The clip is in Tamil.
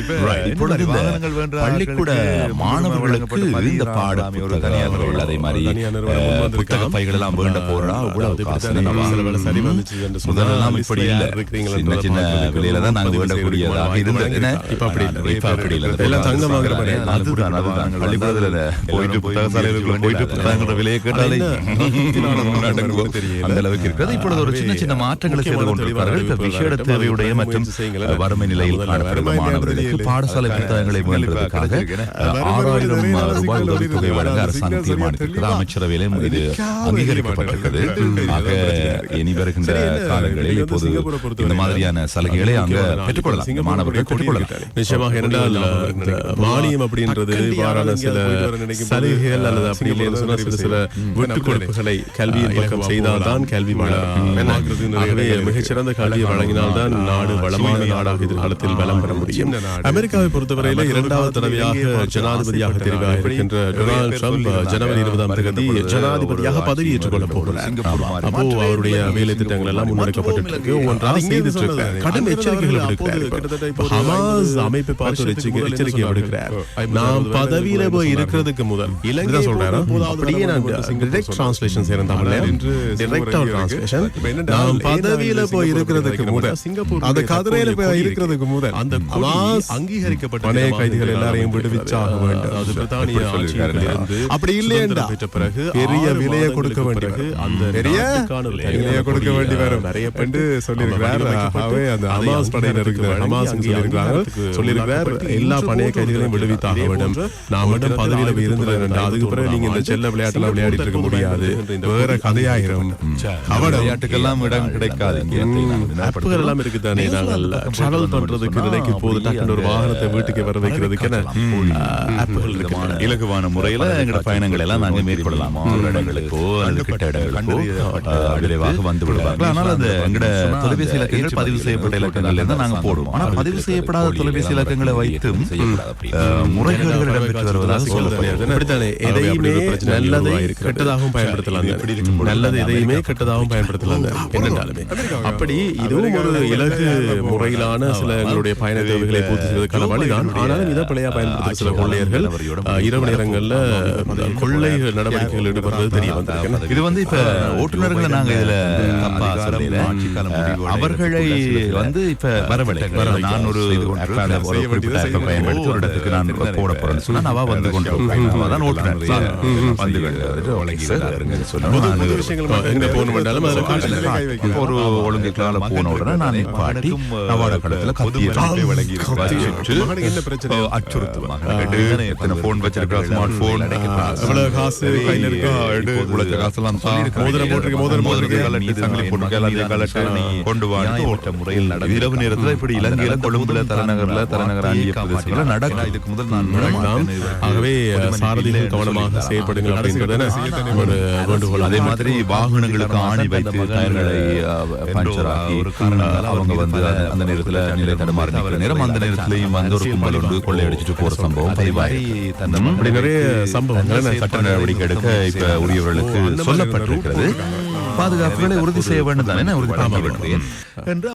Right. இப்பொழுது இந்த பள்ளிக்கூட மாணவர்களுக்கு இந்த பாட புத்தகங்கள் அதே மாதிரி புத்தக. பைகள் எல்லாம் வேண்ட போறா? இவ்வளவு காசு சரி முதல்லாம் இப்படி இல்ல. சின்ன சின்ன விலையில தான் நாங்க வேண்டக்கூடியதாக இருந்தது? இப்ப அப்படி இல்ல. இப்ப அப்படி இல்ல. எல்லாம் தங்கம் வாங்குற மாதிரி. அதுதான் அதுதான். பள்ளிக்கூடத்துல போயிட்டு புத்தக சாலைகளுக்குள்ள போயிட்டு புத்தகங்களோட விலையை கேட்டாலே. அந்த அளவுக்கு இருக்கிறது இப்பொழுது ஒரு சின்ன சின்ன மாற்றங்களை செய்து கொண்டிருக்கிறார்கள். விசேட தேவையுடைய மற்றும் வறுமை நிலையில் காணப்படும் மாணவர்களுக்கு பாடசாலை புத்தகங்களை வேண்டுவதற்காக ஆறாயிரம் ரூபாய் உதவித்தொகை வழங்க அரசாங்கம் தீர்மானித்திருக்கிறது அமைச்சரவையிலும் இது அங்கீகரிக்கப்பட்டிருக்கிறது ஆக இனி வருகின்ற காலங்களில் இப்போது இந்த மாதிரியான சலுகைகளை அங்க பெற்றுக்கொள்ளலாம். மாணவர்கள் பெற்றுக்கொள்ளலாம். நிச்சயமாக இரண்டால் மானியம் அப்படின்றது இவ்வாறான சில சலுகைகள் அல்லது அப்படி இல்லைன்னு சில சில விட்டுக் கொடுப்புகளை கல்வியின் பக்கம் செய்தால்தான் கல்வி மிகச்சிறந்த கல்வியை வழங்கினால்தான் நாடு வளமான நாடாக எதிர்காலத்தில் வளம் பெற முடியும் அமெரிக்காவை பொறுத்தவரையில இரண்டாவது தடவையாக ஜனாதிபதியாக தெரிவாக இருக்கின்ற டொனால்டு ட்ரம்ப் ஜனவரி இருபதாம் தேதி ஜனாதிபதியாக பதவியேற்றுக் கொள்ள போகிறார். அப்போ அவருடைய வேலை திட்டங்கள் எல்லாம் முன்னெடுக்கப்பட்டு இருக்கு ஒவ்வொன்றாக செய்துட்டு இருக்கிறார் கடும் எச்சரிக்கைகள் விடுக்கிறார் ஹமாஸ் அமைப்பை பார்த்து ஒரு எச்சரிக்கை விடுக்கிறார். நாம் பதவியில போய் இருக்கிறதுக்கு முதல். இலங்கை சொல்றாரு? அப்படியே நான் டிரெக்ட் டிரான்ஸ்லேஷன் செய்யறேன் தமிழ்ல டிரெக்ட் டிரான்ஸ்லேஷன் நாம் பதவியில போய் இருக்கிறதுக்கு முதல் சிங்கப்பூர் அந்த கதிரையில போய் இருக்கிறதுக்கு முதல் அந்த அங்கீகரிக்கப்பட்ட பணைய கைதிகள் எல்லாரையும் விடுவிச்சாக வேண்டும் அது பிரித்தானிய அப்படி இல்லையேண்டா. பெற்ற பிறகு பெரிய விலையை கொடுக்க வேண்டி பிறகு வரும். அந்த பெரிய விலையை கொடுக்க கொடி, வேண்டி வரும். நிறைய என்று சொல்லியிருக்கிறார். ஆகவே அந்த ஹமாஸ் படையினருக்கு ஹமாஸ் சொல்லியிருக்கிறார்கள். சொல்லியிருக்கிறார், எல்லா பணைய கைதிகளையும் விடுவித்தாக வேண்டும். நாம் மட்டும் பதவியில போய் இருந்துடணும். அதுக்கு பிறகு நீங்க இந்த செல்ல விளையாட்டுல விளையாடிட்டு இருக்க முடியாது வேற கதையாயிரும் கவனம் விளையாட்டுக்கெல்லாம் இடம் கிடைக்காது எல்லாம் இருக்கு தானே நாங்கள் டிராவல் பண்றதுக்கு நினைக்கும் போது டக்குனு ஒரு வாகனத்தை வீட்டுக்கு வர வைக்கிறதுக்கு இலகுவான முறையில எங்களோட பயணங்கள் எல்லாம் நாங்க மேற்கொள்ளலாம்? இடங்களுக்கோ அல்லது கிட்ட இடங்களுக்கோ அஹ், விரைவாக வந்து விடுவார்கள் ஆனால் அந்த எங்களோட தொலைபேசி இலக்கங்கள் பதிவு செய்யப்பட்ட இலக்கங்கள்ல இருந்து நாங்க போடுவோம். ஆனா பதிவு செய்யப்படாத தொலைபேசி இலக்கங்களை வைத்தும் முறைகேடுகள் இடம்பெற்று வருவதாக சொல்லப்படுகிறது எதையுமே நல்லதை கெட்டதாகவும் பயன்படுத்தலாம். நல்லது எதையுமே கெட்டதாகவும் பயன்படுத்தலாம். என்னென்றாலுமே அப்படி இதுவும் ஒரு இலகு முறையிலான சில எங்களுடைய பயண தேவைகளை பூர்த்தி செய்வதற்கான வழிதான். ஆனாலும் இதை பிழையா பயன்படுத்துகிற சில கொள்ளையர்கள் இரவு நேரங்கள்ல கொள்ளை நடவடிக்கைகள் ஈடுபடுறது தெரிய வந்திருக்கு இது வந்து இப்ப ஓட்டுநர்களை நாங்க இதுல அவர்களை வந்து இப்ப வரவில்லை நான் ஒரு பயன்படுத்தி ஒரு இடத்துக்கு நான் போட போறேன்னு சொன்னா அவ வந்து கொண்டு ஓட்டுநர் வந்து ஒரு ஒழுங்குகளால போன உடனே நான் நிப்பாட்டி நவாட களத்துல கத்தியை வழங்கி இரவு நேரத்துல இப்படி இலங்கையில கொழும்புல தலைநகர்ல தலைநகர் ஆகிய பிரதேசங்கள்ல நடக்கும் இதுக்கு முதல் நான். ஆகவே சாரதிகள் கவனமாக செயல்படுங்கள் அப்படின்றதான ஒரு வேண்டுகோள். அதே மாதிரி வாகனங்களுக்கு ஆணி வைத்து டயர்களை பஞ்சர் அஹ், அவங்க வந்து அந்த நேரத்துல நிலை தடுமாறி நேரம் அந்த நேரத்திலையும் வந்து ஒரு கும்பல் உண்டு கொள்ளையடிச்சிட்டு போற சம்பவம் பதிவாகி அப்படி நிறைய சம்பவங்கள் சட்ட நடவடிக்கை எடுக்க இப்ப உரியவர்களுக்கு சொல்லப்பட்டிருக்கிறது. பாதுகாப்புகளை உறுதி செய்ய வேண்டும் தானே உறுதி பண்ண வேண்டும். என்று